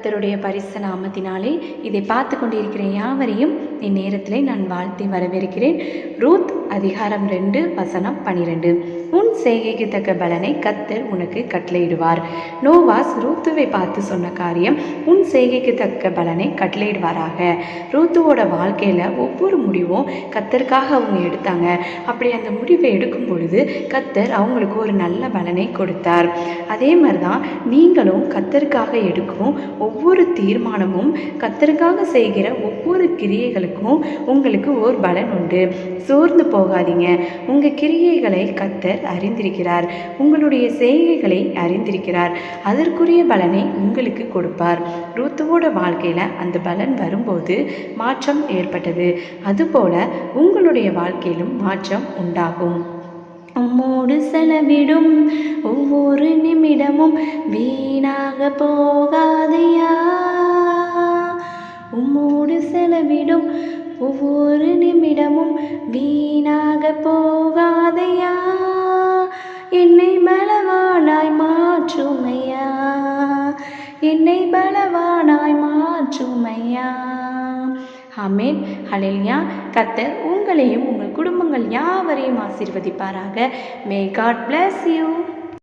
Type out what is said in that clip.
கத்தருடைய பரிச நாமத்தினாலே இதை பார்த்து கொண்டிருக்கிற யாவரையும் இந்நேரத்திலே நான் வாழ்த்தி வரவேற்கிறேன். ரூத் அதிகாரம் ரெண்டு வசனம் பனிரெண்டு. உன் செய்கைக்கு தக்க பலனை கத்தர் உனக்கு கட்டளையிடுவார். நோவாஸ் ரூத்துவை பார்த்து சொன்ன காரியம் உன் செய்கைக்கு தக்க பலனை கட்டளையிடுவாராக. ரூத்துவோட வாழ்க்கையில் ஒவ்வொரு முடிவும் கத்தருக்காக அவங்க எடுத்தாங்க. அப்படி அந்த முடிவை எடுக்கும் பொழுது கத்தர் அவங்களுக்கு ஒரு நல்ல பலனை கொடுத்தார். அதே மாதிரி தான் நீங்களும் கத்தருக்காக எடுக்கும் ஒவ்வொரு தீர்மானமும் கத்தருக்காக செய்கிற ஒவ்வொரு கிரியைகளுக்கும் உங்களுக்கு ஒரு பலன் உண்டு. சோர்ந்து போகாதீங்க. உங்கள் கிரியைகளை கத்தர் அறிந்திருக்கிறார். உங்களுடைய செய்கைகளை அறிந்திருக்கிறார். அதற்குரிய பலனை உங்களுக்கு கொடுப்பார். ரூத்துவோட வாழ்க்கையில் அந்த பலன் வரும்போது மாற்றம் ஏற்பட்டது. அதுபோல உங்களுடைய வாழ்க்கையிலும் மாற்றம் உண்டாகும். உம்மோடு செலவிடும். ஒவ்வொரு நிமிடமும் வீணாக போகாதையா. உம்மோடு செலவிடும். ஒவ்வொரு நிமிடமும் வீ என்னை பலவானாய் மாற்றுமையா. ஆமேன். ஹalleluya. கத்தர் உங்களையும் உங்கள் குடும்பங்கள் யாவரையும் ஆசீர்வதிப்பாராக. May God bless you